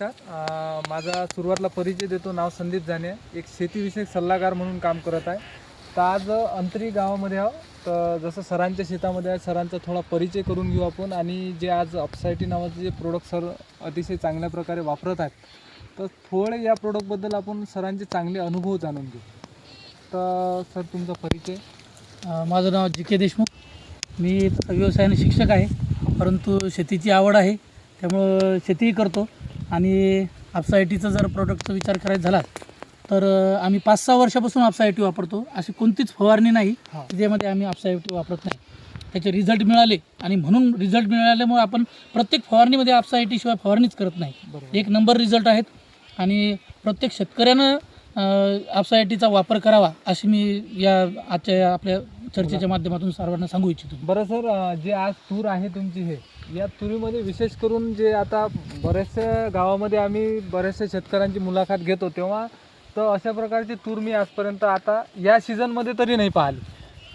नमस्कार. माझा सुरुवातला परिचय देतो. नाव संदीप जाने. एक शेतीविषयक सल्लागार म्हणून काम करत आहे. तर आज अंतरी गावामध्ये आहो तर जसं सरांच्या शेतामध्ये आहे सरांचा थोडा परिचय करून घेऊ आपण. आणि जे आज अपसायटी नावाचे जे प्रोडक्ट सर अतिशय चांगल्या प्रकारे वापरत आहेत. तर थोडे या प्रोडक्टबद्दल आपण सरांचे चांगले अनुभव जाणून घेऊ. तर सर तुमचा परिचय. माझं नाव जी के देशमुख. मी व्यवसायाने शिक्षक आहे. परंतु शेतीची आवड आहे. त्यामुळं शेतीही करतो. आणि आपसायटीचं जर प्रोडक्टचा विचार करायचा झाला तर आम्ही पाच सहा वर्षापासून आपसायटी वापरतो. अशी कोणतीच फवारणी नाही. ज्यामध्ये आम्ही आपसायटी वापरत नाही. त्याचे रिझल्ट मिळाले आणि म्हणून रिझल्ट मिळाल्यामुळे आपण प्रत्येक फवारणीमध्ये आपसायटीशिवाय फवारणीच करत नाही. एक नंबर रिझल्ट आहेत आणि प्रत्येक शेतकऱ्यानं आपसायटीचा वापर करावा अशी मी या आजच्या या आपल्या चर्चेच्या माध्यमातून सर्वांना सांगू इच्छितो. बरं सर अं, जे आज तूर आहे तुमची हे या तुरीमध्ये विशेष करून जे आता बऱ्याचशा गावामध्ये आम्ही बऱ्याचशा शेतकऱ्यांची मुलाखत घेतो तेव्हा तर अशा प्रकारची तूर मी आजपर्यंत आता या सीझनमध्ये तरी नाही पाहिली.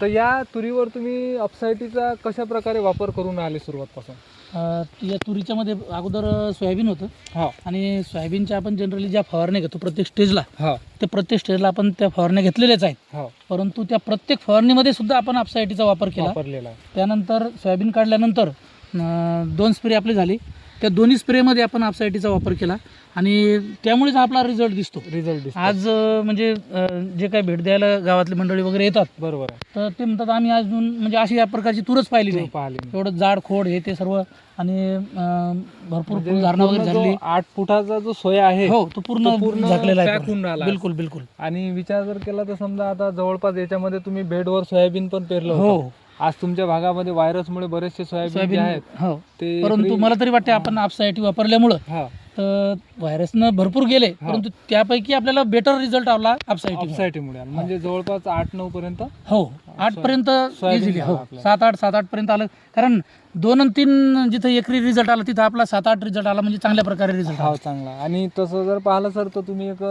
तर या तुरीवर तुम्ही अपसायटीचा कशा प्रकारे वापर करून आले सुरुवातपासून? या तुरीच्यामध्ये अगोदर सोयाबीन होतं. हा. आणि सोयाबीनच्या आपण जनरली ज्या फवारण्या घेतो प्रत्येक स्टेजला हा. ते प्रत्येक स्टेजला आपण त्या फवारण्या घेतलेल्याच आहेत. हा. परंतु त्या प्रत्येक फवारणीमध्ये सुद्धा आपण आपसायटीचा वापर केला. वापरलेला त्यानंतर सोयाबीन काढल्यानंतर अं, दोन स्प्रे आपले झाले. त्या दोन्ही स्प्रेमध्ये आपण आपसायटीचा वापर केला. आणि त्यामुळेच आपला रिझल्ट दिसतो. रिझल्ट दिसतो. आज अं, म्हणजे अं, जे काही भेट द्यायला गावातली मंडळी वगैरे येतात बरोबर आहे. तर ते म्हणतात आम्ही अजून म्हणजे अशी या प्रकारची तूरच पाहिली नाही. पाहिली मी. एवढं जाड खोड हे ते सर्व आणि अं, भरपूर म्हणजे फुलधारणा वगैरे पूर्ण जो झालेली आठ फुटाचा जो सोया आहे हो तो पूर्ण तो पूर्ण झाकलेला आहे. pack पूर्ण. होऊन राहिला. बिलकुल बिलकुल. आणि विचार जर केला तर समजा आता जवळपास याच्यामध्ये तुम्ही बेडवर सोयाबीन पण पेरलं होतं. हो आज तुमच्या भागामध्ये व्हायरसमुळे बरेचसे सोयाबीन जे आहेत हो. ते परंतु मला तरी वाटते आपण आपसायटी वापरल्यामुळं हा. तर व्हायरसनं भरपूर गेले परंतु त्यापैकी आपल्याला बेटर रिझल्ट आला आपसायटी ऑफसाईटीमुळे म्हणजे जवळपास आठ नऊ पर्यंत हो. आठ पर्यंत सोयाबीन इझिली हो. सात आठ सात आठ पर्यंत आलं. कारण दोन आणि तीन जिथं एकरी रिझल्ट आला तिथं आपला सात आठ रिझल्ट आला म्हणजे चांगल्या प्रकारे रिझल्ट हा चांगला. आणि तसं जर पाहिलं सर तर तुम्ही एक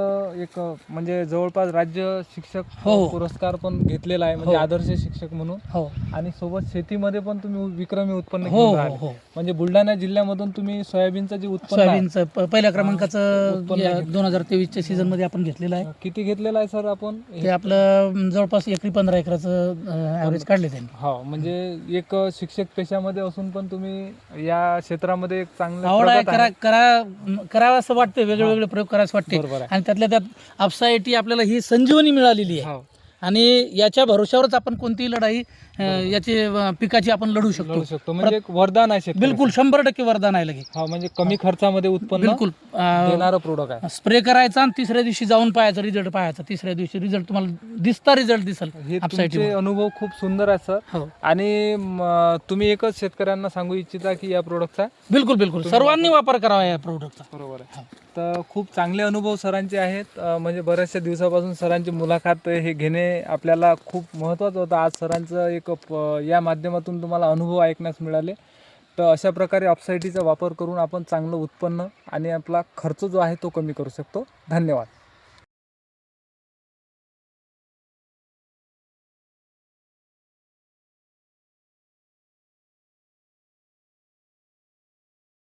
एक म्हणजे जवळपास राज्य शिक्षक हो. पुरस्कार पण घेतलेला आहे म्हणजे हो. आदर्श शिक्षक म्हणून. हो. आणि सोबत शेतीमध्ये पण तुम्ही विक्रमी उत्पन्न हो हो हो. म्हणजे बुलढाणा जिल्ह्यामधून तुम्ही सोयाबीनचं जे उत्पन्न सोयाबीनचं पहिल्या क्रमांकाचं. दोन हजार तेवीसच्या सीझनमध्ये आपण घेतलेलं आहे. किती घेतलेलं आहे सर आपण? ते आपलं जवळपास एकरी पंधरा एकराचं ॲव्हरेज काढले त्यांनी. हो म्हणजे एक शिक्षक पेशामध्ये असून पण तुम्ही या क्षेत्रामध्ये एक चांगलं आवड आहे करा करा करावं असं वाटतं वेगळे वेगळे प्रयोग करायचं वाटते आणि त्यातल्या त्यात आपसायटी आपल्याला ही संजीवनी मिळालेली आहे. हो. आणि याच्या भरोश्यावरच आपण कोणतीही लढाई याची अं, पिकाची आपण लढू शकतो. लढू शकतो. म्हणजे एक वरदान आहे. बिलकुल शंभर टक्के वरदान आहे लगे हा म्हणजे कमी खर्चामध्ये उत्पन्न बिलकुल देणारं प्रोडक्ट आहे. स्प्रे करायचा आणि तिसऱ्या दिवशी जाऊन पाहायचा रिझल्ट पाहायचा. तिसऱ्या दिवशी रिझल्ट तुम्हाला दिसता रिझल्ट दिसल हे तुमचे अनुभव खूप सुंदर आहे सर. हो. आणि म, तुम्ही एकच शेतकऱ्यांना सांगू इच्छिता की या प्रोडक्टचा बिलकुल बिलकुल. सर्वांनी वापर करावा या प्रोडक्टचा बरोबर आहे. तर खूप चांगले अनुभव सरांचे आहेत. अं, म्हणजे बऱ्याचशा दिवसापासून सरांची मुलाखत हे घेणे आपल्याला खूप महत्त्वाचं होतं. आज सरांचं एक कप या माध्यमातून तुम्हाला अनुभव ऐकण्यास मिळाले. तर अशा प्रकारे अपसायटीचा वापर करून आपण चांगलं उत्पन्न आणि आपला खर्च जो आहे तो कमी करू शकतो. धन्यवाद.